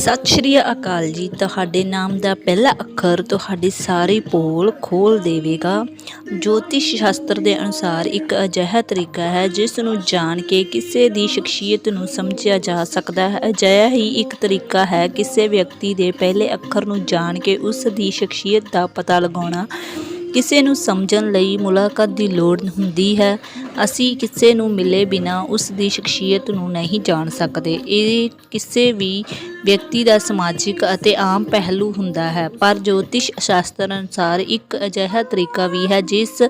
ਸਤਿ ਸ਼੍ਰੀ ਅਕਾਲ ਜੀ। ਤੁਹਾਡੇ ਨਾਮ ਦਾ ਪਹਿਲਾ ਅੱਖਰ ਤੁਹਾਡੀ ਸਾਰੀ ਪੋਲ ਖੋਲ ਦੇਵੇਗਾ। ਜੋਤਿਸ਼ ਸ਼ਾਸਤਰ ਦੇ ਅਨੁਸਾਰ ਇੱਕ ਅਜਿਹਾ ਤਰੀਕਾ ਹੈ, ਜਿਸ ਨੂੰ ਜਾਣ ਕੇ ਕਿਸੇ ਦੀ ਸ਼ਖਸੀਅਤ ਨੂੰ ਸਮਝਿਆ ਜਾ ਸਕਦਾ ਹੈ। ਅਜਿਹਾ ਹੀ ਇੱਕ ਤਰੀਕਾ ਹੈ, ਕਿਸੇ ਵਿਅਕਤੀ ਦੇ ਪਹਿਲੇ ਅੱਖਰ ਨੂੰ ਜਾਣ ਕੇ ਉਸ ਦੀ ਸ਼ਖਸੀਅਤ ਦਾ ਪਤਾ ਲਗਾਉਣਾ। ਕਿਸੇ ਨੂੰ ਸਮਝਣ ਲਈ ਮੁਲਾਕਾਤ ਦੀ ਲੋੜ ਹੁੰਦੀ ਹੈ। ਅਸੀਂ ਕਿਸੇ ਨੂੰ ਮਿਲੇ ਬਿਨਾ ਉਸ ਦੀ ਸ਼ਖਸੀਅਤ ਨੂੰ ਨਹੀਂ ਜਾਣ ਸਕਦੇ। ਇਹ ਕਿਸੇ ਵੀ ਵਿਅਕਤੀ ਦਾ ਸਮਾਜਿਕ ਅਤੇ ਆਮ ਪਹਿਲੂ ਹੁੰਦਾ ਹੈ। ਪਰ ਜੋਤਿਸ਼ ਸ਼ਾਸਤਰ ਅਨੁਸਾਰ ਇੱਕ ਅਜਿਹਾ ਤਰੀਕਾ ਵੀ ਹੈ ਜਿਸ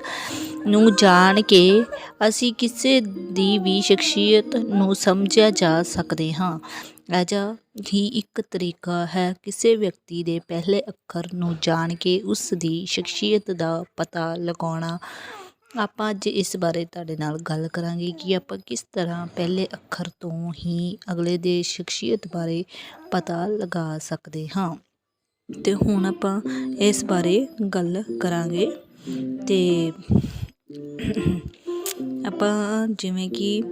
ਨੂੰ ਜਾਣ ਕੇ ਅਸੀਂ ਕਿਸੇ ਦੀ ਵੀ ਸ਼ਖਸੀਅਤ ਨੂੰ ਸਮਝਿਆ ਜਾ ਸਕਦੇ ਹਾਂ। ਅਜਿਹਾ ਹੀ ਇੱਕ ਤਰੀਕਾ ਹੈ ਕਿਸੇ ਵਿਅਕਤੀ ਦੇ ਪਹਿਲੇ ਅੱਖਰ ਨੂੰ ਜਾਣ ਕੇ ਉਸ ਦੀ ਸ਼ਖਸੀਅਤ ਦਾ ਪਤਾ ਲਗਾਉਣਾ। ਆਪਾਂ ਅੱਜ ਇਸ ਬਾਰੇ ਤੁਹਾਡੇ ਨਾਲ ਗੱਲ ਕਰਾਂਗੇ ਕਿ ਆਪਾਂ ਕਿਸ ਤਰ੍ਹਾਂ ਪਹਿਲੇ ਅੱਖਰ ਤੋਂ ਹੀ ਅਗਲੇ ਦੇ ਸ਼ਖਸੀਅਤ ਬਾਰੇ ਪਤਾ ਲਗਾ ਸਕਦੇ ਹਾਂ। ਤੇ ਹੁਣ ਆਪਾਂ ਇਸ ਬਾਰੇ ਗੱਲ ਕਰਾਂਗੇ। ਤੇ ਆਪਾਂ ਜਿਵੇਂ ਕਿ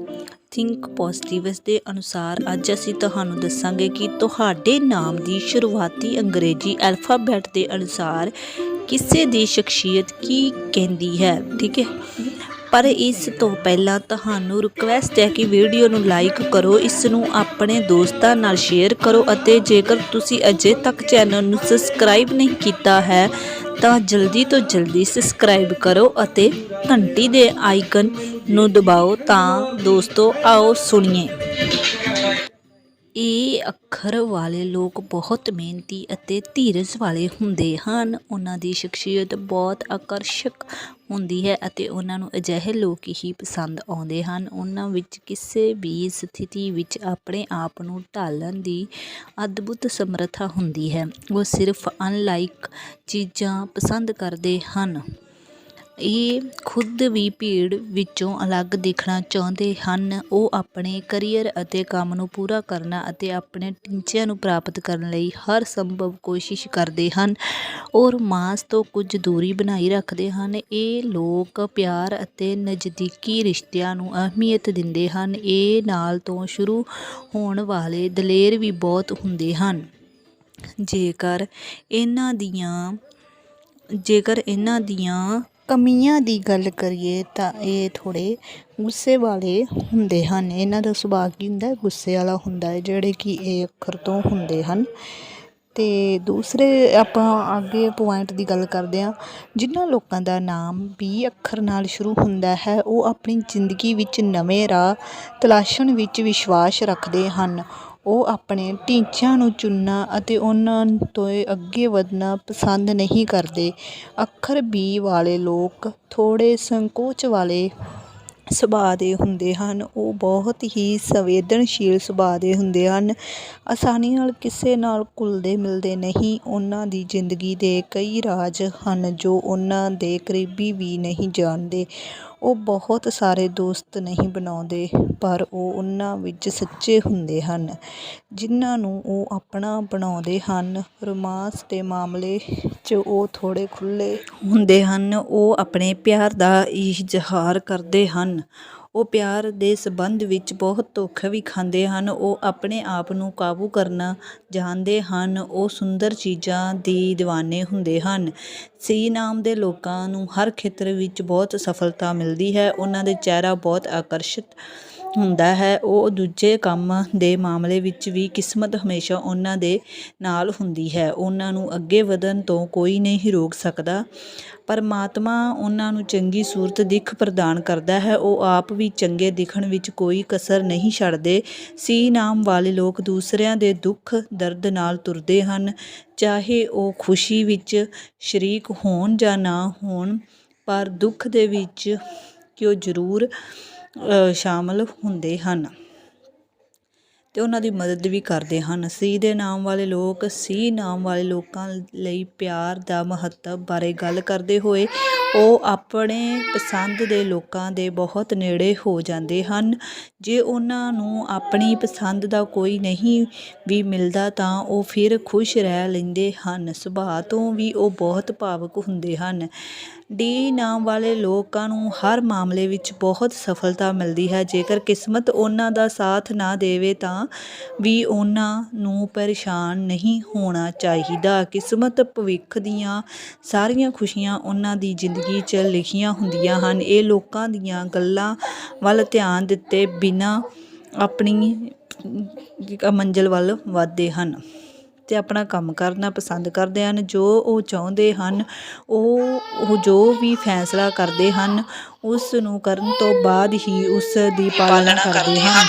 ਥਿੰਕ ਪੋਜ਼ਿਟਿਵਸ ਦੇ ਅਨੁਸਾਰ ਅੱਜ ਅਸੀਂ ਤੁਹਾਨੂੰ ਦੱਸਾਂਗੇ ਕਿ ਤੁਹਾਡੇ ਨਾਮ ਦੀ ਸ਼ੁਰੂਆਤੀ ਅੰਗਰੇਜ਼ੀ ਅਲਫਾਬੈਟ ਦੇ ਅਨੁਸਾਰ ਕਿਸੇ ਦੀ ਸ਼ਖਸੀਅਤ ਕੀ ਕਹਿੰਦੀ ਹੈ, ਠੀਕ ਹੈ? ਪਰ ਇਸ ਤੋਂ ਪਹਿਲਾਂ ਤੁਹਾਨੂੰ ਰਿਕਵੈਸਟ ਹੈ ਕਿ ਵੀਡੀਓ ਨੂੰ ਲਾਈਕ ਕਰੋ, ਇਸ ਨੂੰ ਆਪਣੇ ਦੋਸਤਾਂ ਨਾਲ ਸ਼ੇਅਰ ਕਰੋ ਅਤੇ ਜੇਕਰ ਤੁਸੀਂ ਅਜੇ ਤੱਕ ਚੈਨਲ ਨੂੰ ਸਬਸਕ੍ਰਾਈਬ ਨਹੀਂ ਕੀਤਾ ਹੈ ਤਾਂ ਜਲਦੀ ਤੋਂ ਜਲਦੀ ਸਬਸਕ੍ਰਾਈਬ ਕਰੋ ਅਤੇ ਘੰਟੀ ਦੇ ਆਈਕਨ ਨੂੰ ਦਬਾਓ ਤਾਂ ਦੋਸਤੋ ਆਓ ਸੁਣੀਏ। ਇਹ ਅੱਖਰ ਵਾਲੇ ਲੋਕ ਬਹੁਤ ਮਿਹਨਤੀ ਅਤੇ ਧੀਰਜ ਵਾਲੇ ਹੁੰਦੇ ਹਨ। ਉਹਨਾਂ ਦੀ ਸ਼ਖਸੀਅਤ ਬਹੁਤ ਆਕਰਸ਼ਕ ਹੁੰਦੀ ਹੈ ਅਤੇ ਉਹਨਾਂ ਨੂੰ ਅਜਿਹੇ ਲੋਕ ਹੀ ਪਸੰਦ ਆਉਂਦੇ ਹਨ। ਉਹਨਾਂ ਵਿੱਚ ਕਿਸੇ ਵੀ ਸਥਿਤੀ ਵਿੱਚ ਆਪਣੇ ਆਪ ਨੂੰ ਢਾਲਣ ਦੀ ਅਦਭੁਤ ਸਮਰੱਥਾ ਹੁੰਦੀ ਹੈ। ਉਹ ਸਿਰਫ ਅਨਲਾਈਕ ਚੀਜ਼ਾਂ ਪਸੰਦ ਕਰਦੇ ਹਨ। ਇਹ ਖੁਦ ਵੀ ਭੀੜ ਵਿੱਚੋਂ ਅਲੱਗ ਦਿਖਣਾ ਚਾਹੁੰਦੇ ਹਨ। ਉਹ ਆਪਣੇ ਕਰੀਅਰ ਅਤੇ ਕੰਮ ਨੂੰ ਪੂਰਾ ਕਰਨਾ ਅਤੇ ਆਪਣੇ ਟੀਚਿਆਂ ਨੂੰ ਪ੍ਰਾਪਤ ਕਰਨ ਲਈ ਹਰ ਸੰਭਵ ਕੋਸ਼ਿਸ਼ ਕਰਦੇ ਹਨ। ਔਰ ਮਾਸ ਤੋਂ ਕੁਝ ਦੂਰੀ ਬਣਾਈ ਰੱਖਦੇ ਹਨ। ਇਹ ਲੋਕ ਪਿਆਰ ਅਤੇ ਨਜ਼ਦੀਕੀ ਰਿਸ਼ਤਿਆਂ ਨੂੰ ਅਹਿਮੀਅਤ ਦਿੰਦੇ ਹਨ। ਇਹ ਨਾਲ ਤੋਂ ਸ਼ੁਰੂ ਹੋਣ ਵਾਲੇ ਦਲੇਰ ਵੀ ਬਹੁਤ ਹੁੰਦੇ ਹਨ। ਜੇਕਰ ਇਹਨਾਂ ਦੀਆਂ, ਜੇਕਰ ਇਹਨਾਂ ਦੀਆਂ ਕਮੀਆਂ ਦੀ ਗੱਲ ਕਰੀਏ ਤਾਂ ਇਹ ਥੋੜ੍ਹੇ ਗੁੱਸੇ ਵਾਲੇ ਹੁੰਦੇ ਹਨ। ਇਹਨਾਂ ਦਾ ਸੁਭਾਅ ਕੀ ਹੁੰਦਾ? ਗੁੱਸੇ ਵਾਲਾ ਹੁੰਦਾ ਹੈ, ਜਿਹੜੇ ਕਿ ਇਹ ਅੱਖਰ ਤੋਂ ਹੁੰਦੇ ਹਨ। ਅਤੇ ਦੂਸਰੇ ਆਪਾਂ ਅੱਗੇ ਪੁਆਇੰਟ ਦੀ ਗੱਲ ਕਰਦੇ ਹਾਂ। ਜਿਨ੍ਹਾਂ ਲੋਕਾਂ ਦਾ ਨਾਮ ਵੀ ਅੱਖਰ ਨਾਲ ਸ਼ੁਰੂ ਹੁੰਦਾ ਹੈ, ਉਹ ਆਪਣੀ ਜ਼ਿੰਦਗੀ ਵਿੱਚ ਨਵੇਂ ਰਾਹ ਤਲਾਸ਼ਣ ਵਿੱਚ ਵਿਸ਼ਵਾਸ ਰੱਖਦੇ ਹਨ। ਉਹ ਆਪਣੇ ਟੀਚਿਆਂ ਨੂੰ ਚੁਣਨਾ ਅਤੇ ਉਹਨਾਂ ਤੋਂ ਅੱਗੇ ਵਧਣਾ ਪਸੰਦ ਨਹੀਂ ਕਰਦੇ। ਅੱਖਰ ਬੀ ਵਾਲੇ ਲੋਕ ਥੋੜ੍ਹੇ ਸੰਕੋਚ ਵਾਲੇ ਸੁਭਾਅ ਦੇ ਹੁੰਦੇ ਹਨ। ਉਹ ਬਹੁਤ ਹੀ ਸੰਵੇਦਨਸ਼ੀਲ ਸੁਭਾਅ ਦੇ ਹੁੰਦੇ ਹਨ। ਆਸਾਨੀ ਨਾਲ ਕਿਸੇ ਨਾਲ ਘੁਲਦੇ ਮਿਲਦੇ ਨਹੀਂ। ਉਹਨਾਂ ਦੀ ਜ਼ਿੰਦਗੀ ਦੇ ਕਈ ਰਾਜ ਹਨ ਜੋ ਉਹਨਾਂ ਦੇ ਕਰੀਬੀ ਵੀ ਨਹੀਂ ਜਾਣਦੇ। ਉਹ ਬਹੁਤ ਸਾਰੇ ਦੋਸਤ ਨਹੀਂ ਬਣਾਉਂਦੇ, ਪਰ ਉਹ ਉਹਨਾਂ ਵਿੱਚ ਸੱਚੇ ਹੁੰਦੇ ਹਨ, ਜਿਨ੍ਹਾਂ ਨੂੰ ਉਹ ਆਪਣਾ ਬਣਾਉਂਦੇ ਹਨ। ਰੋਮਾਂਸ ਦੇ ਮਾਮਲੇ 'ਚ ਉਹ ਥੋੜ੍ਹੇ ਖੁੱਲ੍ਹੇ ਹੁੰਦੇ ਹਨ, ਉਹ ਆਪਣੇ ਪਿਆਰ ਦਾ ਇਜ਼ਹਾਰ ਕਰਦੇ ਹਨ। ਉਹ ਪਿਆਰ ਦੇ ਸੰਬੰਧ ਵਿੱਚ ਬਹੁਤ ਧੋਖਾ ਵੀ ਖਾਂਦੇ ਹਨ। ਉਹ ਆਪਣੇ ਆਪ ਨੂੰ ਕਾਬੂ ਕਰਨਾ ਜਾਣਦੇ ਹਨ। ਉਹ ਸੁੰਦਰ ਚੀਜ਼ਾਂ ਦੀ دیਵਾਨੇ ਹੁੰਦੇ ਹਨ। ਸੀ ਨਾਮ ਦੇ ਲੋਕਾਂ ਨੂੰ ਹਰ ਖੇਤਰ ਵਿੱਚ ਬਹੁਤ ਸਫਲਤਾ ਮਿਲਦੀ ਹੈ। ਉਹਨਾਂ ਦੇ ਚਿਹਰਾ ਬਹੁਤ ਆਕਰਸ਼ਿਤ ਹੁੰਦਾ ਹੈ, ਉਹ ਦੂਜੇ ਕੰਮ ਦੇ ਮਾਮਲੇ ਵਿੱਚ ਵੀ ਕਿਸਮਤ ਹਮੇਸ਼ਾ ਉਹਨਾਂ ਦੇ ਨਾਲ ਹੁੰਦੀ ਹੈ। ਉਹਨਾਂ ਨੂੰ ਅੱਗੇ ਵਧਣ ਤੋਂ ਕੋਈ ਨਹੀਂ ਰੋਕ ਸਕਦਾ। ਪਰਮਾਤਮਾ ਉਹਨਾਂ ਨੂੰ ਚੰਗੀ ਸੂਰਤ, ਦਿੱਖ ਪ੍ਰਦਾਨ ਕਰਦਾ ਹੈ। ਉਹ ਆਪ ਵੀ ਚੰਗੇ ਦਿਖਣ ਵਿੱਚ ਕੋਈ ਕਸਰ ਨਹੀਂ ਛੱਡਦੇ। ਸੀ ਨਾਮ ਵਾਲੇ ਲੋਕ ਦੂਸਰਿਆਂ ਦੇ ਦੁੱਖ, ਦਰਦ ਨਾਲ ਤੁਰਦੇ ਹਨ। ਚਾਹੇ ਉਹ ਖੁਸ਼ੀ ਵਿੱਚ ਸ਼ਰੀਕ ਹੋਣ ਜਾਂ ਨਾ ਹੋਣ, ਪਰ ਦੁੱਖ ਦੇ ਵਿੱਚ ਕਿ ਉਹ ਜ਼ਰੂਰ ਸ਼ਾਮਲ ਹੁੰਦੇ ਹਨ। ਅਤੇ ਉਹਨਾਂ ਦੀ ਮਦਦ ਵੀ ਕਰਦੇ ਹਨ। ਸੀ ਦੇ ਨਾਮ ਵਾਲੇ ਲੋਕ, ਸੀ ਨਾਮ ਵਾਲੇ ਲੋਕਾਂ ਲਈ ਪਿਆਰ ਦਾ ਮਹੱਤਵ ਬਾਰੇ ਗੱਲ ਕਰਦੇ ਹੋਏ, ਉਹ ਆਪਣੇ ਪਸੰਦ ਦੇ ਲੋਕਾਂ ਦੇ ਬਹੁਤ ਨੇੜੇ ਹੋ ਜਾਂਦੇ ਹਨ। ਜੇ ਉਹਨਾਂ ਨੂੰ ਆਪਣੀ ਪਸੰਦ ਦਾ ਕੋਈ ਨਹੀਂ ਵੀ ਮਿਲਦਾ, ਤਾਂ ਉਹ ਫਿਰ ਖੁਸ਼ ਰਹਿ ਲੈਂਦੇ ਹਨ। ਸੁਭਾਅ ਤੋਂ ਵੀ ਉਹ ਬਹੁਤ ਭਾਵੁਕ ਹੁੰਦੇ ਹਨ। ਡੀ ਨਾਮ ਵਾਲੇ ਲੋਕਾਂ ਨੂੰ ਹਰ ਮਾਮਲੇ ਵਿੱਚ ਬਹੁਤ ਸਫਲਤਾ ਮਿਲਦੀ ਹੈ। ਜੇਕਰ ਕਿਸਮਤ ਉਹਨਾਂ ਦਾ ਸਾਥ ਨਾ ਦੇਵੇ ਤਾਂ ਵੀ ਉਹਨਾਂ ਨੂੰ ਪਰੇਸ਼ਾਨ ਨਹੀਂ ਹੋਣਾ ਚਾਹੀਦਾ। ਕਿਸਮਤ ਭਵਿੱਖ ਦੀਆਂ ਸਾਰੀਆਂ ਖੁਸ਼ੀਆਂ ਉਹਨਾਂ ਦੀ ਜ਼ਿੰਦਗੀ 'ਚ ਲਿਖੀਆਂ ਹੁੰਦੀਆਂ ਹਨ। ਇਹ ਲੋਕਾਂ ਦੀਆਂ ਗੱਲਾਂ ਵੱਲ ਧਿਆਨ ਦਿੱਤੇ ਬਿਨਾਂ ਆਪਣੀ ਮੰਜ਼ਿਲ ਵੱਲ ਵਧਦੇ ਹਨ। ਅਤੇ ਆਪਣਾ ਕੰਮ ਕਰਨਾ ਪਸੰਦ ਕਰਦੇ ਹਨ ਜੋ ਉਹ ਚਾਹੁੰਦੇ ਹਨ ਉਹ ਉਹ ਜੋ ਵੀ ਫੈਸਲਾ ਕਰਦੇ ਹਨ ਉਸ ਨੂੰ ਕਰਨ ਤੋਂ ਬਾਅਦ ਹੀ ਉਸ ਦੀ ਪਾਲਣਾ ਕਰਦੇ ਹਨ।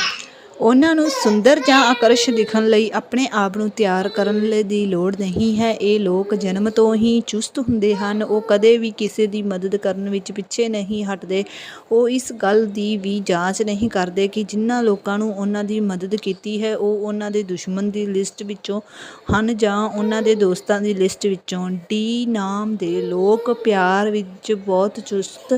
ਉਹਨਾਂ ਨੂੰ ਸੁੰਦਰ ਜਾਂ ਆਕਰਸ਼ ਦਿਖਣ ਲਈ ਆਪਣੇ ਆਪ ਨੂੰ ਤਿਆਰ ਕਰਨ ਦੀ ਲੋੜ ਨਹੀਂ ਹੈ। ਇਹ ਲੋਕ ਜਨਮ ਤੋਂ ਹੀ ਚੁਸਤ ਹੁੰਦੇ ਹਨ। ਉਹ ਕਦੇ ਵੀ ਕਿਸੇ ਦੀ ਮਦਦ ਕਰਨ ਵਿੱਚ ਪਿੱਛੇ ਨਹੀਂ ਹਟਦੇ। ਉਹ ਇਸ ਗੱਲ ਦੀ ਵੀ ਜਾਂਚ ਨਹੀਂ ਕਰਦੇ ਕਿ ਜਿਨ੍ਹਾਂ ਲੋਕਾਂ ਨੂੰ ਉਹਨਾਂ ਦੀ ਮਦਦ ਕੀਤੀ ਹੈ, ਉਹ ਉਹਨਾਂ ਦੇ ਦੁਸ਼ਮਣ ਦੀ ਲਿਸਟ ਵਿੱਚੋਂ ਹਨ ਜਾਂ ਉਹਨਾਂ ਦੇ ਦੋਸਤਾਂ ਦੀ ਲਿਸਟ ਵਿੱਚੋਂ। ਡੀ ਨਾਮ ਦੇ ਲੋਕ ਪਿਆਰ ਵਿੱਚ ਬਹੁਤ ਚੁਸਤ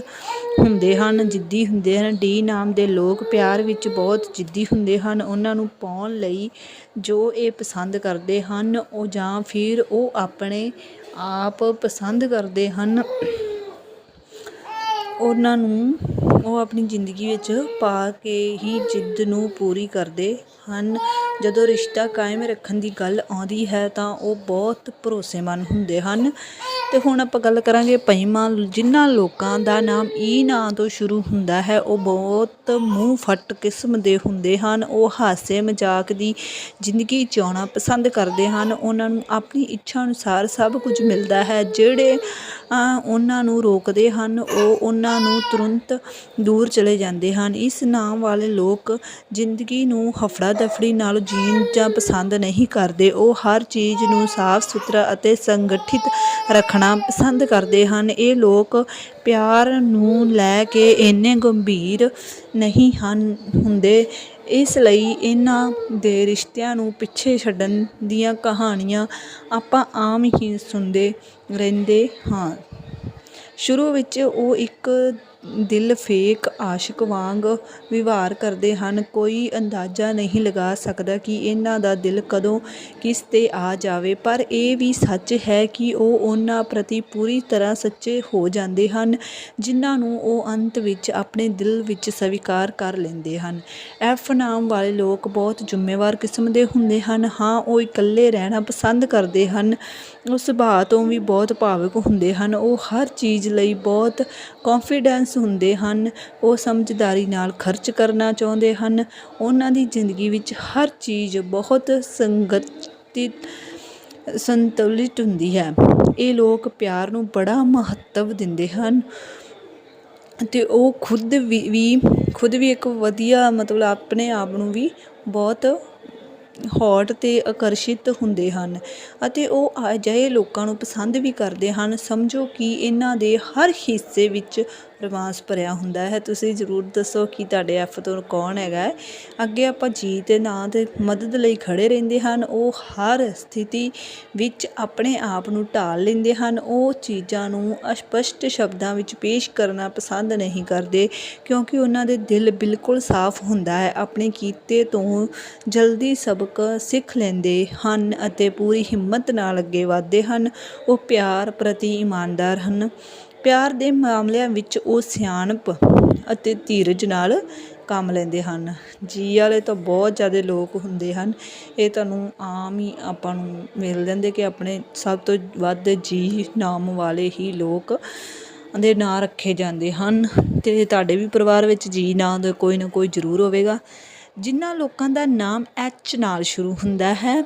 ਹੁੰਦੇ ਹਨ, ਜਿੱਦੀ ਹੁੰਦੇ ਹਨ। ਡੀ ਨਾਮ ਦੇ ਲੋਕ ਪਿਆਰ ਵਿੱਚ ਬਹੁਤ ਜਿੱਦੀ ਹੁੰਦੇ ਹਨ, ਉਹਨਾਂ ਨੂੰ ਪਾਉਣ ਲਈ ਜੋ ਇਹ ਪਸੰਦ ਕਰਦੇ ਹਨ, ਉਹ ਜਾਂ ਫਿਰ ਉਹ ਆਪਣੇ ਆਪ ਪਸੰਦ ਕਰਦੇ ਹਨ। ਉਹਨਾਂ ਨੂੰ ਉਹ ਆਪਣੀ ਜ਼ਿੰਦਗੀ ਵਿੱਚ ਪਾ ਕੇ ਹੀ ਜਿੱਦ ਨੂੰ ਪੂਰੀ ਕਰਦੇ ਹਨ। ਜਦੋਂ ਰਿਸ਼ਤਾ ਕਾਇਮ ਰੱਖਣ ਦੀ ਗੱਲ ਆਉਂਦੀ ਹੈ ਤਾਂ ਉਹ ਬਹੁਤ ਭਰੋਸੇਮੰਦ ਹੁੰਦੇ ਹਨ। ਅਤੇ ਹੁਣ ਆਪਾਂ ਗੱਲ ਕਰਾਂਗੇ ਪੰਜਵਾਂ ਜਿਨ੍ਹਾਂ ਲੋਕਾਂ ਦਾ ਨਾਮ ਈ ਨਾਂ ਤੋਂ ਸ਼ੁਰੂ ਹੁੰਦਾ ਹੈ, ਉਹ ਬਹੁਤ ਮੂੰਹ ਫੱਟ ਕਿਸਮ ਦੇ ਹੁੰਦੇ ਹਨ। ਉਹ ਹਾਸੇ ਮਜ਼ਾਕ ਦੀ ਜ਼ਿੰਦਗੀ ਜਿਉਣਾ ਪਸੰਦ ਕਰਦੇ ਹਨ। ਉਹਨਾਂ ਨੂੰ ਆਪਣੀ ਇੱਛਾ ਅਨੁਸਾਰ ਸਭ ਕੁਝ ਮਿਲਦਾ ਹੈ। ਜਿਹੜੇ ਉਹਨਾਂ ਨੂੰ ਰੋਕਦੇ ਹਨ, ਉਹ ਉਹਨਾਂ ਨੂੰ ਤੁਰੰਤ ਦੂਰ ਚਲੇ ਜਾਂਦੇ ਹਨ। ਇਸ ਨਾਮ ਵਾਲੇ ਲੋਕ ਜ਼ਿੰਦਗੀ ਨੂੰ ਹਫੜਾ ਦਫੜੀ ਨਾਲ ਜੀਣ ਜਾਂ ਪਸੰਦ ਨਹੀਂ ਕਰਦੇ, ਉਹ ਹਰ ਚੀਜ਼ ਨੂੰ ਸਾਫ਼ ਸੁਥਰਾ ਅਤੇ ਸੰਗਠਿਤ ਰੱਖਣਾ ਪਸੰਦ ਕਰਦੇ ਹਨ। ਇਹ ਲੋਕ ਪਿਆਰ ਨੂੰ ਲੈ ਕੇ ਇੰਨੇ ਗੰਭੀਰ ਨਹੀਂ ਹਨ, ਹੁੰਦੇ। ਇਸ ਲਈ ਇਹਨਾਂ ਦੇ ਰਿਸ਼ਤਿਆਂ ਨੂੰ ਪਿੱਛੇ ਛੱਡਣ ਦੀਆਂ ਕਹਾਣੀਆਂ ਆਪਾਂ ਆਮ ਹੀ ਸੁਣਦੇ ਰਹਿੰਦੇ ਹਾਂ। ਸ਼ੁਰੂ ਵਿੱਚ ਉਹ ਇੱਕ ਦਿਲ ਫੇਕ ਆਸ਼ਿਕ ਵਾਂਗ ਵਿਵਹਾਰ ਕਰਦੇ ਹਨ। ਕੋਈ ਅੰਦਾਜ਼ਾ ਨਹੀਂ ਲਗਾ ਸਕਦਾ ਕਿ ਇਹਨਾਂ ਦਾ ਦਿਲ ਕਦੋਂ ਕਿਸ 'ਤੇ ਆ ਜਾਵੇ, ਪਰ ਇਹ ਵੀ ਸੱਚ ਹੈ ਕਿ ਉਹ ਉਹਨਾਂ ਪ੍ਰਤੀ ਪੂਰੀ ਤਰ੍ਹਾਂ ਸੱਚੇ ਹੋ ਜਾਂਦੇ ਹਨ, ਜਿਨ੍ਹਾਂ ਨੂੰ ਉਹ ਅੰਤ ਵਿੱਚ ਆਪਣੇ ਦਿਲ ਵਿੱਚ ਸਵੀਕਾਰ ਕਰ ਲੈਂਦੇ ਹਨ। ਐਫ ਨਾਮ ਵਾਲੇ ਲੋਕ ਬਹੁਤ ਜ਼ਿੰਮੇਵਾਰ ਕਿਸਮ ਦੇ ਹੁੰਦੇ ਹਨ। ਹਾਂ, ਉਹ ਇਕੱਲੇ ਰਹਿਣਾ ਪਸੰਦ ਕਰਦੇ ਹਨ। ਉਸ ਸੁਭਾਅ ਤੋਂ ਵੀ ਬਹੁਤ ਭਾਵੁਕ ਹੁੰਦੇ ਹਨ। ਉਹ ਹਰ ਚੀਜ਼ ਲਈ ਬਹੁਤ ਕੌਨਫੀਡੈਂਸ ਹੁੰਦੇ ਹਨ, ਉਹ ਸਮਝਦਾਰੀ ਨਾਲ ਖਰਚ ਕਰਨਾ ਚਾਹੁੰਦੇ ਹਨ। ਉਹਨਾਂ ਦੀ ਜ਼ਿੰਦਗੀ ਵਿੱਚ ਹਰ ਚੀਜ਼ ਬਹੁਤ ਸੰਗਠਿਤ, ਸੰਤੁਲਿਤ ਹੁੰਦੀ ਹੈ। ਇਹ ਲੋਕ ਪਿਆਰ ਨੂੰ ਬੜਾ ਮਹੱਤਵ ਦਿੰਦੇ ਹਨ ਅਤੇ ਉਹ ਖੁਦ ਵੀ ਵੀ, ਖੁਦ ਵੀ ਇੱਕ ਵਧੀਆ ਮਤਲਬ ਆਪਣੇ ਆਪ ਨੂੰ ਵੀ ਬਹੁਤ ਹੌਟ ਅਤੇ ਆਕਰਸ਼ਿਤ ਹੁੰਦੇ ਹਨ ਅਤੇ ਉਹ ਅਜਿਹੇ ਲੋਕਾਂ ਨੂੰ ਪਸੰਦ ਵੀ ਕਰਦੇ ਹਨ। ਸਮਝੋ ਕਿ ਇਹਨਾਂ ਦੇ ਹਰ ਹਿੱਸੇ ਵਿੱਚ ਰੋਮਾਂਸ ਭਰਿਆ ਹੁੰਦਾ ਹੈ। ਤੁਸੀਂ ਜ਼ਰੂਰ ਦੱਸੋ ਕਿ ਤੁਹਾਡੇ ਐਫ ਤੋਂ ਕੌਣ ਹੈਗਾ ਅੱਗੇ ਆਪਾਂ ਜੀ ਦੇ ਨਾਂ 'ਤੇ ਮਦਦ ਲਈ ਖੜੇ ਰਹਿੰਦੇ ਹਨ। ਉਹ ਹਰ ਸਥਿਤੀ ਵਿੱਚ ਆਪਣੇ ਆਪ ਨੂੰ ਢਾਲ ਲੈਂਦੇ ਹਨ। ਉਹ ਚੀਜ਼ਾਂ ਨੂੰ ਅਸਪਸ਼ਟ ਸ਼ਬਦਾਂ ਵਿੱਚ ਪੇਸ਼ ਕਰਨਾ ਪਸੰਦ ਨਹੀਂ ਕਰਦੇ, ਕਿਉਂਕਿ ਉਹਨਾਂ ਦੇ ਦਿਲ ਬਿਲਕੁਲ ਸਾਫ਼ ਹੁੰਦਾ ਹੈ। ਆਪਣੇ ਕੀਤੇ ਤੋਂ ਜਲਦੀ ਸਬਕ ਸਿੱਖ ਲੈਂਦੇ ਹਨ ਅਤੇ ਪੂਰੀ ਹਿੰਮਤ ਨਾਲ ਅੱਗੇ ਵਧਦੇ ਹਨ। ਉਹ ਪਿਆਰ ਪ੍ਰਤੀ ਇਮਾਨਦਾਰ ਹਨ। ਪਿਆਰ ਦੇ ਮਾਮਲਿਆਂ ਵਿੱਚ ਉਹ ਸਿਆਣਪ ਅਤੇ ਧੀਰਜ ਨਾਲ ਕੰਮ ਲੈਂਦੇ ਹਨ। ਜੀ ਵਾਲੇ ਤਾਂ ਬਹੁਤ ਜ਼ਿਆਦਾ ਲੋਕ ਹੁੰਦੇ ਹਨ। ਇਹ ਤੁਹਾਨੂੰ ਆਮ ਹੀ ਆਪਾਂ ਨੂੰ ਮਿਲ ਜਾਂਦੇ ਕਿ ਆਪਣੇ ਸਭ ਤੋਂ ਵੱਧ ਜੀ ਨਾਮ ਵਾਲੇ ਹੀ ਲੋਕ ਦੇ ਨਾਂ ਰੱਖੇ ਜਾਂਦੇ ਹਨ ਅਤੇ ਤੁਹਾਡੇ ਵੀ ਪਰਿਵਾਰ ਵਿੱਚ ਜੀ ਨਾਂ ਦਾ ਕੋਈ ਨਾ ਕੋਈ ਜ਼ਰੂਰ ਹੋਵੇਗਾ। ਜਿਨ੍ਹਾਂ ਲੋਕਾਂ ਦਾ ਨਾਮ ਐਚ ਨਾਲ ਸ਼ੁਰੂ ਹੁੰਦਾ ਹੈ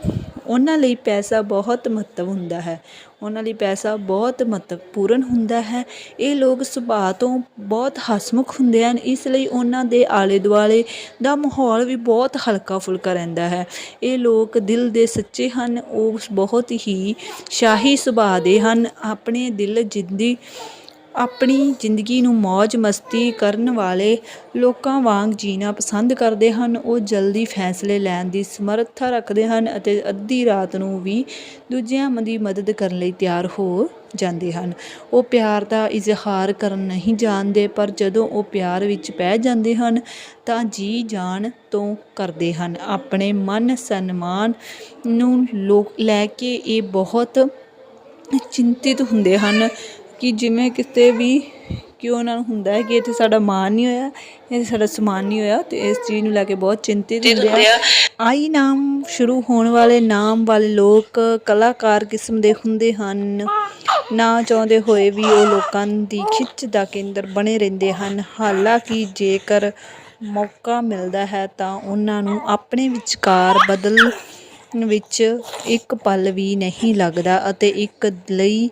ਉਹਨਾਂ ਲਈ ਪੈਸਾ ਬਹੁਤ ਮਹੱਤਵ ਹੁੰਦਾ ਹੈ। ਉਹਨਾਂ ਲਈ ਪੈਸਾ ਬਹੁਤ ਮਹੱਤਵਪੂਰਨ ਹੁੰਦਾ ਹੈ। ਇਹ ਲੋਕ ਸੁਭਾਅ ਤੋਂ ਬਹੁਤ ਹਸਮੁਖ ਹੁੰਦੇ ਹਨ। ਇਸ ਲਈ ਉਹਨਾਂ ਦੇ ਆਲੇ ਦੁਆਲੇ ਦਾ ਮਾਹੌਲ ਵੀ ਬਹੁਤ ਹਲਕਾ ਫੁਲਕਾ ਰਹਿੰਦਾ ਹੈ। ਇਹ ਲੋਕ ਦਿਲ ਦੇ ਸੱਚੇ ਹਨ। ਉਹ ਬਹੁਤ ਹੀ ਸ਼ਾਹੀ ਸੁਭਾਅ ਦੇ ਹਨ। ਆਪਣੇ ਦਿਲ ਜਿੰਦੀ ਆਪਣੀ ਜ਼ਿੰਦਗੀ ਨੂੰ ਮौज ਮਸਤੀ ਕਰਨ ਵਾਲੇ ਲੋਕਾਂ ਵਾਂਗ ਜੀਣਾ ਪਸੰਦ ਕਰਦੇ ਹਨ। ਉਹ ਜਲਦੀ ਫੈਸਲੇ ਲੈਣ ਦੀ ਸਮਰੱਥਾ ਰੱਖਦੇ ਹਨ ਅਤੇ ਅੱਧੀ ਰਾਤ ਨੂੰ ਵੀ ਦੂਜਿਆਂ ਦੀ ਮਦਦ ਕਰਨ ਲਈ ਤਿਆਰ ਹੋ ਜਾਂਦੇ ਹਨ। ਉਹ ਪਿਆਰ ਦਾ ਇਜ਼ਹਾਰ ਕਰਨ ਨਹੀਂ ਜਾਣਦੇ, ਪਰ ਜਦੋਂ ਉਹ ਪਿਆਰ ਵਿੱਚ ਪੈ ਜਾਂਦੇ ਹਨ, ਤਾਂ ਜੀ ਜਾਣ ਤੋਂ ਕਰਦੇ ਹਨ। ਆਪਣੇ ਮਨ ਸਨਮਾਨ ਨੂੰ ਲੋਕ ਲੈ ਕੇ ਇਹ ਬਹੁਤ ਚਿੰਤਿਤ ਹੁੰਦੇ ਹਨ। ਕਿ ਜਿਵੇਂ ਕਿਤੇ ਵੀ ਕਿ ਉਹਨਾਂ ਨੂੰ ਹੁੰਦਾ ਹੈ ਕਿ ਇੱਥੇ ਸਾਡਾ ਮਾਨ ਨਹੀਂ ਹੋਇਆ ਇੱਥੇ ਸਾਡਾ ਸਮਾਨ ਨਹੀਂ ਹੋਇਆ ਤੇ ਇਸ ਚੀਜ਼ ਨੂੰ ਲੈ ਕੇ ਬਹੁਤ ਚਿੰਤਿਤ ਹੁੰਦੇ ਆ। ਆਈ ਨਾਮ ਸ਼ੁਰੂ ਹੋਣ ਵਾਲੇ ਨਾਮ ਵਾਲੇ ਲੋਕ ਕਲਾਕਾਰ ਕਿਸਮ ਦੇ ਹੁੰਦੇ ਹਨ। ਨਾ ਚਾਹੁੰਦੇ ਹੋਏ ਵੀ ਉਹ ਲੋਕਾਂ ਦੀ ਖਿੱਚ ਦਾ ਕੇਂਦਰ ਬਣੇ ਰਹਿੰਦੇ ਹਨ। ਹਾਲਾਂਕਿ ਜੇਕਰ ਮੌਕਾ ਮਿਲਦਾ ਹੈ ਤਾਂ ਉਹਨਾਂ ਨੂੰ ਆਪਣੇ ਵਿਚਕਾਰ ਬਦਲ ਵਿੱਚ ਇੱਕ ਪਲ ਵੀ ਨਹੀਂ ਲੱਗਦਾ ਅਤੇ ਇੱਕ ਲਈ,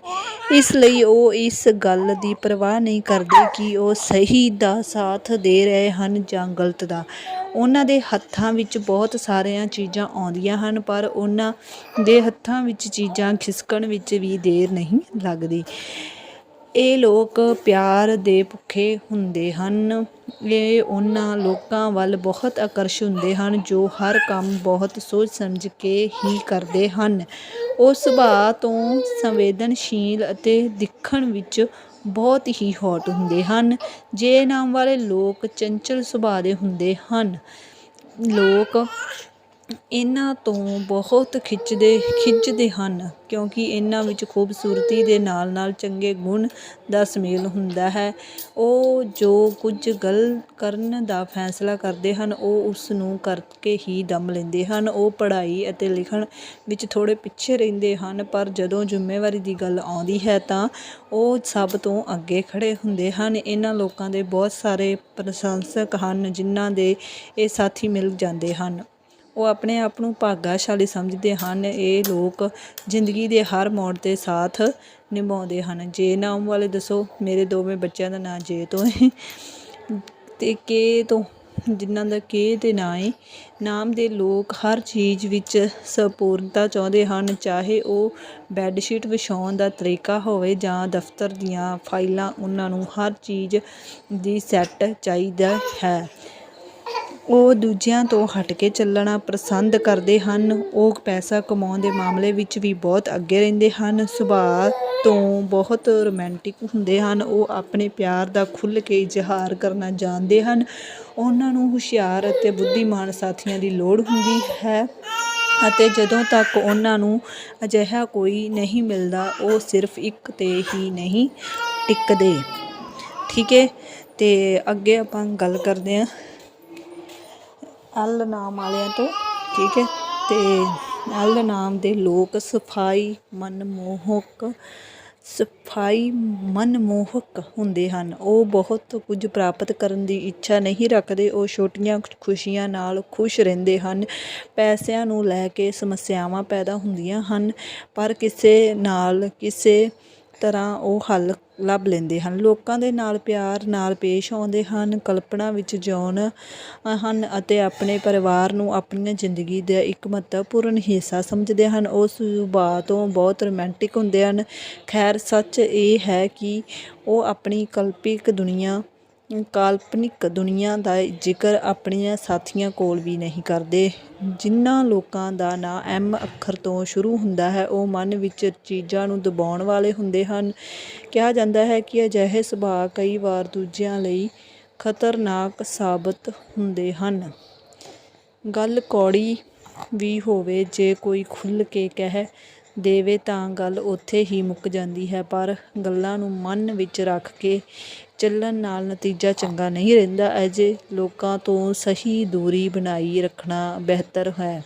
ਇਸ ਲਈ ਉਹ ਇਸ ਗੱਲ ਦੀ ਪਰਵਾਹ ਨਹੀਂ ਕਰਦੇ ਕਿ ਉਹ ਸਹੀ ਦਾ ਸਾਥ ਦੇ ਰਹੇ ਹਨ ਜਾਂ ਗਲਤ ਦਾ। ਉਹਨਾਂ ਦੇ ਹੱਥਾਂ ਵਿੱਚ ਬਹੁਤ ਸਾਰੀਆਂ ਚੀਜ਼ਾਂ ਆਉਂਦੀਆਂ ਹਨ, ਪਰ ਉਹਨਾਂ ਦੇ ਹੱਥਾਂ ਵਿੱਚ ਚੀਜ਼ਾਂ ਖਿਸਕਣ ਵਿੱਚ ਵੀ ਦੇਰ ਨਹੀਂ ਲੱਗਦੀ। ਇਹ ਲੋਕ ਪਿਆਰ ਦੇ ਭੁੱਖੇ ਹੁੰਦੇ ਹਨ। ਇਹ ਉਹਨਾਂ ਲੋਕਾਂ ਵੱਲ ਬਹੁਤ ਆਕਰਸ਼ ਹੁੰਦੇ ਹਨ ਜੋ ਹਰ ਕੰਮ ਬਹੁਤ ਸੋਚ ਸਮਝ ਕੇ ਹੀ ਕਰਦੇ ਹਨ। ਉਹ ਸੁਭਾਅ ਤੋਂ ਸੰਵੇਦਨਸ਼ੀਲ ਅਤੇ ਦਿਖਣ ਵਿੱਚ ਬਹੁਤ ਹੀ ਹੌਟ ਹੁੰਦੇ ਹਨ। ਜੇ ਨਾਮ ਵਾਲੇ ਲੋਕ ਚੰਚਲ ਸੁਭਾਅ ਦੇ ਹੁੰਦੇ ਹਨ, ਲੋਕ ਇਹਨਾਂ ਤੋਂ ਬਹੁਤ ਖਿੱਚਦੇ ਖਿੱਚਦੇ ਹਨ ਕਿਉਂਕਿ ਇਹਨਾਂ ਵਿੱਚ ਖੂਬਸੂਰਤੀ ਦੇ ਨਾਲ ਨਾਲ ਚੰਗੇ ਗੁਣ ਦਾ ਸੁਮੇਲ ਹੁੰਦਾ ਹੈ। ਉਹ ਜੋ ਕੁਝ ਗਲ ਕਰਨ ਦਾ ਫੈਸਲਾ ਕਰਦੇ ਹਨ, ਉਹ ਉਸ ਨੂੰ ਕਰਕੇ ਹੀ ਦਮ ਲੈਂਦੇ ਹਨ। ਉਹ ਪੜ੍ਹਾਈ ਅਤੇ ਲਿਖਣ ਵਿੱਚ ਥੋੜ੍ਹੇ ਪਿੱਛੇ ਰਹਿੰਦੇ ਹਨ, ਪਰ ਜਦੋਂ ਜ਼ਿੰਮੇਵਾਰੀ ਦੀ ਗੱਲ ਆਉਂਦੀ ਹੈ ਤਾਂ ਉਹ ਸਭ ਤੋਂ ਅੱਗੇ ਖੜ੍ਹੇ ਹੁੰਦੇ ਹਨ। ਇਹਨਾਂ ਲੋਕਾਂ ਦੇ ਬਹੁਤ ਸਾਰੇ ਪ੍ਰਸ਼ੰਸਕ ਹਨ, ਜਿਨ੍ਹਾਂ ਦੇ ਇਹ ਸਾਥੀ ਮਿਲ ਜਾਂਦੇ ਹਨ। ਉਹ ਆਪਣੇ ਆਪ ਨੂੰ ਭਾਗਾਸ਼ਾਲੀ ਸਮਝਦੇ ਹਨ। ਇਹ ਲੋਕ ਜ਼ਿੰਦਗੀ ਦੇ ਹਰ ਮੋੜ 'ਤੇ ਸਾਥ ਨਿਭਾਉਂਦੇ ਹਨ। ਜੇ ਨਾਮ ਵਾਲੇ ਦੱਸੋ, ਮੇਰੇ ਦੋਵੇਂ ਬੱਚਿਆਂ ਦਾ ਨਾਂ ਜੇ ਤੋਂ ਹੈ ਤੇ ਕੇ ਤੋਂ, ਜਿਨ੍ਹਾਂ ਦਾ ਕੇ ਤੇ ਨਾਂ ਹੈ ਨਾਮ ਦੇ ਲੋਕ ਹਰ ਚੀਜ਼ ਵਿੱਚ ਸੰਪੂਰਨਤਾ ਚਾਹੁੰਦੇ ਹਨ। ਚਾਹੇ ਉਹ ਬੈੱਡਸ਼ੀਟ ਵਿਛਾਉਣ ਦਾ ਤਰੀਕਾ ਹੋਵੇ ਜਾਂ ਦਫ਼ਤਰ ਦੀਆਂ ਫਾਈਲਾਂ, ਉਹਨਾਂ ਨੂੰ ਹਰ ਚੀਜ਼ ਦੀ ਸੈੱਟ ਚਾਹੀਦਾ ਹੈ। ਉਹ ਦੂਜਿਆਂ ਤੋਂ ਹਟ ਕੇ ਚੱਲਣਾ ਪਸੰਦ ਕਰਦੇ ਹਨ। ਉਹ ਪੈਸਾ ਕਮਾਉਣ ਦੇ ਮਾਮਲੇ ਵਿੱਚ ਵੀ ਬਹੁਤ ਅੱਗੇ ਰਹਿੰਦੇ ਹਨ। ਸੁਭਾਅ ਤੋਂ ਬਹੁਤ ਰੋਮਾਂਟਿਕ ਹੁੰਦੇ ਹਨ। ਉਹ ਆਪਣੇ ਪਿਆਰ ਦਾ ਖੁੱਲ੍ਹ ਕੇ ਇਜ਼ਹਾਰ ਕਰਨਾ ਜਾਣਦੇ ਹਨ। ਉਹਨਾਂ ਨੂੰ ਹੁਸ਼ਿਆਰ ਅਤੇ ਬੁੱਧੀਮਾਨ ਸਾਥੀਆਂ ਦੀ ਲੋੜ ਹੁੰਦੀ ਹੈ ਅਤੇ ਜਦੋਂ ਤੱਕ ਉਹਨਾਂ ਨੂੰ ਅਜਿਹਾ ਕੋਈ ਨਹੀਂ ਮਿਲਦਾ, ਉਹ ਸਿਰਫ ਇੱਕ 'ਤੇ ਹੀ ਨਹੀਂ ਟਿਕਦੇ। ਠੀਕ ਹੈ ਤੇ ਅੱਗੇ ਆਪਾਂ ਗੱਲ ਕਰਦੇ ਹਾਂ ਐਲ ਨਾਮ ਵਾਲਿਆਂ ਤੋਂ, ਠੀਕ ਹੈ? ਤੇ ਐਲ ਨਾਮ ਦੇ ਲੋਕ ਸਫ਼ਾਈ ਮਨਮੋਹਕ ਸਫ਼ਾਈ ਮਨਮੋਹਕ ਹੁੰਦੇ ਹਨ। ਉਹ ਬਹੁਤ ਕੁਝ ਪ੍ਰਾਪਤ ਕਰਨ ਦੀ ਇੱਛਾ ਨਹੀਂ ਰੱਖਦੇ, ਉਹ ਛੋਟੀਆਂ ਖੁਸ਼ੀਆਂ ਨਾਲ ਖੁਸ਼ ਰਹਿੰਦੇ ਹਨ। ਪੈਸਿਆਂ ਨੂੰ ਲੈ ਕੇ ਸਮੱਸਿਆਵਾਂ ਪੈਦਾ ਹੁੰਦੀਆਂ ਹਨ, ਪਰ ਕਿਸੇ ਨਾਲ ਕਿਸੇ ਤਰ੍ਹਾਂ ਉਹ ਹੱਲ ਲੱਭ ਲੈਂਦੇ ਹਨ। ਲੋਕਾਂ ਦੇ ਨਾਲ ਪਿਆਰ, ਨਾਲ ਪੇਸ਼ ਆਉਂਦੇ ਹਨ, ਕਲਪਨਾ ਵਿੱਚ ਜਿਉਣ ਹਨ ਅਤੇ ਆਪਣੇ ਪਰਿਵਾਰ ਨੂੰ ਆਪਣੀ ਜ਼ਿੰਦਗੀ ਦਾ ਇੱਕ ਮਹੱਤਵਪੂਰਨ ਹਿੱਸਾ ਸਮਝਦੇ ਹਨ। ਉਹ ਸੁਭਾਅ ਤੋਂ ਬਹੁਤ ਰੋਮਾਂਟਿਕ ਹੁੰਦੇ ਹਨ। ਖੈਰ, ਸੱਚ ਇਹ ਹੈ ਕਿ ਉਹ ਆਪਣੀ ਕਲਪਿਕ ਦੁਨੀਆ ਕਾਲਪਨਿਕ ਦੁਨੀਆ ਦਾ ਜ਼ਿਕਰ ਆਪਣੀਆਂ ਸਾਥੀਆਂ ਕੋਲ ਵੀ ਨਹੀਂ ਕਰਦੇ। ਜਿਨ੍ਹਾਂ ਲੋਕਾਂ ਦਾ ਨਾਂ ਐਮ ਅੱਖਰ ਤੋਂ ਸ਼ੁਰੂ ਹੁੰਦਾ ਹੈ, ਉਹ ਮਨ ਵਿੱਚ ਚੀਜ਼ਾਂ ਨੂੰ ਦਬਾਉਣ ਵਾਲੇ ਹੁੰਦੇ ਹਨ। ਕਿਹਾ ਜਾਂਦਾ ਹੈ ਕਿ ਅਜਿਹੇ ਸੁਭਾਅ ਕਈ ਵਾਰ ਦੂਜਿਆਂ ਲਈ ਖਤਰਨਾਕ ਸਾਬਤ ਹੁੰਦੇ ਹਨ। ਗੱਲ ਕੌੜੀ ਵੀ ਹੋਵੇ, ਜੇ ਕੋਈ ਖੁੱਲ੍ਹ ਕੇ ਕਹਿ ਦੇਵੇ ਤਾਂ ਗੱਲ ਉੱਥੇ ਹੀ ਮੁੱਕ ਜਾਂਦੀ ਹੈ, ਪਰ ਗੱਲਾਂ ਨੂੰ ਮਨ ਵਿੱਚ ਰੱਖ ਕੇ ਚੱਲਣ ਨਾਲ ਨਤੀਜਾ ਚੰਗਾ ਨਹੀਂ ਰਹਿੰਦਾ। ਅਜੇ ਲੋਕਾਂ ਤੋਂ ਸਹੀ ਦੂਰੀ ਬਣਾਈ ਰੱਖਣਾ ਬਿਹਤਰ ਹੈ।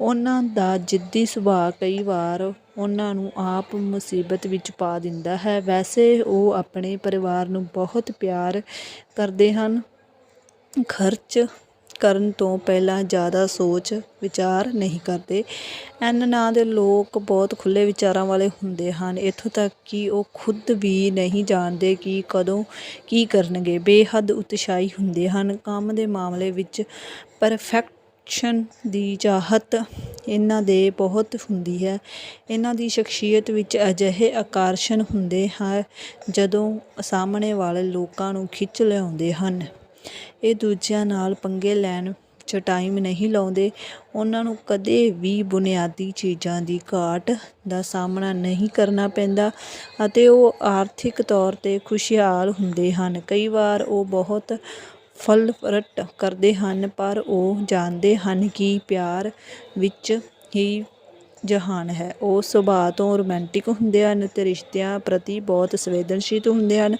ਉਹਨਾਂ ਦਾ ਜਿੱਦੀ ਸੁਭਾਅ ਕਈ ਵਾਰ ਉਹਨਾਂ ਨੂੰ ਆਪ ਮੁਸੀਬਤ ਵਿੱਚ ਪਾ ਦਿੰਦਾ ਹੈ। ਵੈਸੇ ਉਹ ਆਪਣੇ ਪਰਿਵਾਰ ਨੂੰ ਬਹੁਤ ਪਿਆਰ ਕਰਦੇ ਹਨ। ਖਰਚ ਕਰਨ ਤੋਂ ਪਹਿਲਾਂ ਜ਼ਿਆਦਾ ਸੋਚ, ਵਿਚਾਰ ਨਹੀਂ ਕਰਦੇ। ਐਨ ਨਾਂ ਦੇ ਲੋਕ ਬਹੁਤ ਖੁੱਲ੍ਹੇ ਵਿਚਾਰਾਂ ਵਾਲੇ ਹੁੰਦੇ ਹਨ। ਇੱਥੋਂ ਤੱਕ ਕਿ ਉਹ ਖੁਦ ਵੀ ਨਹੀਂ ਜਾਣਦੇ ਕਿ ਕਦੋਂ ਕੀ ਕਰਨਗੇ। ਬੇਹੱਦ ਉਤਸ਼ਾਹੀ ਹੁੰਦੇ ਹਨ। ਕੰਮ ਦੇ ਮਾਮਲੇ ਵਿੱਚ ਪਰਫੈਕਸ਼ਨ ਦੀ ਚਾਹਤ ਇਹਨਾਂ ਦੇ ਬਹੁਤ ਹੁੰਦੀ ਹੈ। ਇਹਨਾਂ ਦੀ ਸ਼ਖਸੀਅਤ ਵਿੱਚ ਅਜਿਹੇ ਆਕਰਸ਼ਣ ਹੁੰਦੇ ਹੈ ਜਦੋਂ ਸਾਹਮਣੇ ਵਾਲੇ ਲੋਕਾਂ ਨੂੰ ਖਿੱਚ ਲਿਆਉਂਦੇ ਹਨ। ਇਹ ਦੂਜਿਆਂ ਨਾਲ ਪੰਗੇ ਲੈਣ 'ਚ ਟਾਈਮ ਨਹੀਂ ਲਾਉਂਦੇ। ਉਹਨਾਂ ਨੂੰ ਕਦੇ ਵੀ ਬੁਨਿਆਦੀ ਚੀਜ਼ਾਂ ਦੀ ਘਾਟ ਦਾ ਸਾਹਮਣਾ ਨਹੀਂ ਕਰਨਾ ਪੈਂਦਾ ਅਤੇ ਉਹ ਆਰਥਿਕ ਤੌਰ 'ਤੇ ਖੁਸ਼ਹਾਲ ਹੁੰਦੇ ਹਨ। ਕਈ ਵਾਰ ਉਹ ਬਹੁਤ ਫਲਫਰਟ ਕਰਦੇ ਹਨ, ਪਰ ਉਹ ਜਾਣਦੇ ਹਨ ਕਿ ਪਿਆਰ ਵਿੱਚ ਹੀ ਜਹਾਨ ਹੈ। ਉਹ ਸੁਭਾਅ ਤੋਂ ਰੋਮਾਂਟਿਕ ਹੁੰਦੇ ਹਨ ਤੇ ਰਿਸ਼ਤਿਆਂ ਪ੍ਰਤੀ ਬਹੁਤ ਸੰਵੇਦਨਸ਼ੀਲ ਹੁੰਦੇ ਹਨ।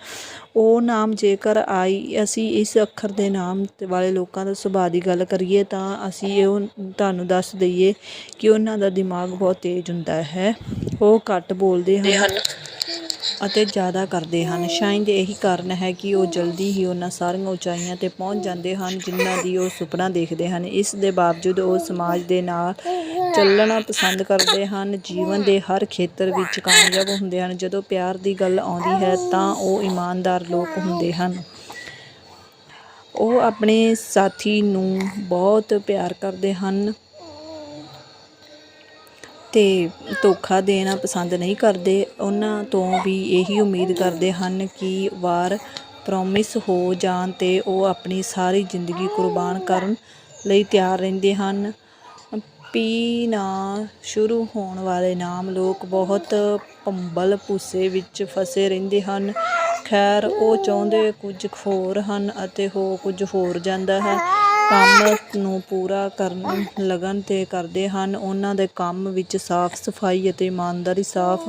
ਉਹ ਨਾਮ ਜੇਕਰ ਆਈ ਅਸੀਂ ਇਸ ਅੱਖਰ ਦੇ ਨਾਮ ਵਾਲੇ ਲੋਕਾਂ ਦਾ ਸੁਭਾਅ ਦੀ ਗੱਲ ਕਰੀਏ ਤਾਂ ਅਸੀਂ ਇਹ ਤੁਹਾਨੂੰ ਦੱਸ ਦਈਏ ਕਿ ਉਹਨਾਂ ਦਾ ਦਿਮਾਗ ਬਹੁਤ ਤੇਜ਼ ਹੁੰਦਾ ਹੈ। ਉਹ ਘੱਟ ਬੋਲਦੇ ਹਨ। ਅਤੇ ਜ਼ਿਆਦਾ ਕਰਦੇ ਹਨ। ਸ਼ਾਇਦ ਇਹੀ ਕਾਰਨ ਹੈ ਕਿ ਉਹ ਜਲਦੀ ਹੀ ਉਹਨਾਂ ਸਾਰੀਆਂ ਉਚਾਈਆਂ ਤੇ ਪਹੁੰਚ ਜਾਂਦੇ ਹਨ, ਜਿਨ੍ਹਾਂ ਦੀ ਉਹ ਸੁਪਨਾ ਦੇਖਦੇ ਹਨ। ਇਸ ਦੇ ਬਾਵਜੂਦ ਉਹ ਸਮਾਜ ਦੇ ਨਾਲ ਚੱਲਣਾ ਪਸੰਦ ਕਰਦੇ ਹਨ। ਜੀਵਨ ਦੇ ਹਰ ਖੇਤਰ ਵਿੱਚ ਕਾਮਯਾਬ ਹੁੰਦੇ ਹਨ। ਜਦੋਂ ਪਿਆਰ ਦੀ ਗੱਲ ਆਉਂਦੀ ਹੈ, ਤਾਂ ਉਹ ਇਮਾਨਦਾਰ ਲੋਕ ਹੁੰਦੇ ਹਨ। ਉਹ ਆਪਣੇ ਸਾਥੀ ਨੂੰ ਬਹੁਤ ਪਿਆਰ ਕਰਦੇ ਹਨ। ਤੇ ਧੋਖਾ ਦੇਣਾ ਪਸੰਦ ਨਹੀਂ ਕਰਦੇ, ਉਹਨਾਂ ਤੋਂ ਵੀ ਇਹੀ ਉਮੀਦ ਕਰਦੇ ਹਨ ਕਿ ਵਾਰ ਪ੍ਰੋਮਿਸ ਹੋ ਜਾਣ ਤੇ ਉਹ ਆਪਣੀ ਸਾਰੀ ਜ਼ਿੰਦਗੀ ਕੁਰਬਾਨ ਕਰਨ ਲਈ ਤਿਆਰ ਰਹਿੰਦੇ ਹਨ। ਪੀ ਨਾ ਸ਼ੁਰੂ ਹੋਣ ਵਾਲੇ ਨਾਮ ਲੋਕ ਬਹੁਤ ਭੰਬਲ ਭੂਸੇ ਵਿੱਚ ਫਸੇ ਰਹਿੰਦੇ ਹਨ। ਖੈਰ, ਉਹ ਚਾਹੁੰਦੇ ਕੁਝ ਹੋਰ ਹਨ ਅਤੇ ਹੋ ਕੁਝ ਹੋਰ ਜਾਂਦਾ ਹੈ। ਕੰਮ ਨੂੰ ਪੂਰਾ ਕਰਨ ਲਗਨ ਤੇ ਕਰਦੇ ਹਨ। ਉਹਨਾਂ ਦੇ ਕੰਮ ਵਿੱਚ ਸਾਫ਼ ਸਫ਼ਾਈ ਅਤੇ ਇਮਾਨਦਾਰੀ ਸਾਫ਼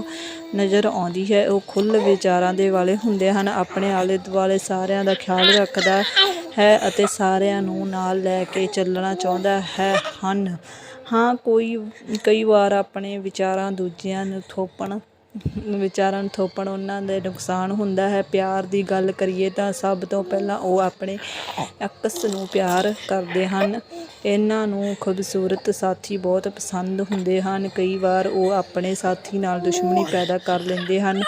ਨਜ਼ਰ ਆਉਂਦੀ ਹੈ। ਉਹ ਖੁੱਲ੍ਹ ਵਿਚਾਰਾਂ ਦੇ ਵਾਲੇ ਹੁੰਦੇ ਹਨ, ਆਪਣੇ ਆਲੇ ਦੁਆਲੇ ਸਾਰਿਆਂ ਦਾ ਖਿਆਲ ਰੱਖਦਾ ਹੈ ਅਤੇ ਸਾਰਿਆਂ ਨੂੰ ਨਾਲ ਲੈ ਕੇ ਚੱਲਣਾ ਚਾਹੁੰਦਾ ਹੈ ਹਨ। ਹਾਂ, ਕੋਈ, ਕਈ ਵਾਰ ਆਪਣੇ ਵਿਚਾਰਾਂ ਦੂਜਿਆਂ ਨੂੰ ਥੋਪਣ ਵਿਚਾਰਾਂ ਨੂੰ ਥੋਪਣ, ਉਹਨਾਂ ਦੇ ਨੁਕਸਾਨ ਹੁੰਦਾ ਹੈ। ਪਿਆਰ ਦੀ ਗੱਲ ਕਰੀਏ ਤਾਂ ਸਭ ਤੋਂ ਪਹਿਲਾਂ ਉਹ ਆਪਣੇ ਅਕਸ ਨੂੰ ਪਿਆਰ ਕਰਦੇ ਹਨ। ਇਹਨਾਂ ਨੂੰ ਖੂਬਸੂਰਤ ਸਾਥੀ ਬਹੁਤ ਪਸੰਦ ਹੁੰਦੇ ਹਨ। ਕਈ ਵਾਰ ਉਹ ਆਪਣੇ ਸਾਥੀ ਨਾਲ ਦੁਸ਼ਮਣੀ ਪੈਦਾ ਕਰ ਲੈਂਦੇ ਹਨ,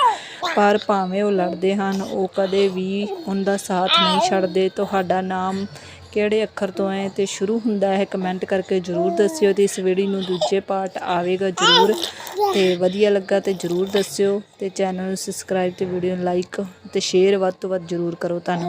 ਪਰ ਭਾਵੇਂ ਉਹ ਲੜਦੇ ਹਨ, ਉਹ ਕਦੇ ਵੀ ਉਹਦਾ ਸਾਥ ਨਹੀਂ ਛੱਡਦੇ। ਤੁਹਾਡਾ ਨਾਮ ਕਿਹੜੇ ਅੱਖਰ ਤੋਂ ਹੈ ਤੇ ਸ਼ੁਰੂ ਹੁੰਦਾ ਹੈ, ਕਮੈਂਟ ਕਰਕੇ ਜਰੂਰ ਦੱਸਿਓ ਤੇ ਇਸ ਵੀਡੀਓ ਨੂੰ ਦੂਜੇ ਪਾਰਟ ਆਵੇਗਾ ਜਰੂਰ ਤੇ ਵਧੀਆ ਲੱਗਾ ਤੇ ਜਰੂਰ ਦੱਸਿਓ ਤੇ ਚੈਨਲ ਨੂੰ ਸਬਸਕ੍ਰਾਈਬ ਤੇ ਵੀਡੀਓ ਨੂੰ ਲਾਈਕ ਤੇ ਸ਼ੇਅਰ ਵੱਧ ਤੋਂ ਵੱਧ ਜਰੂਰ ਕਰੋ, ਧੰਨਵਾਦ।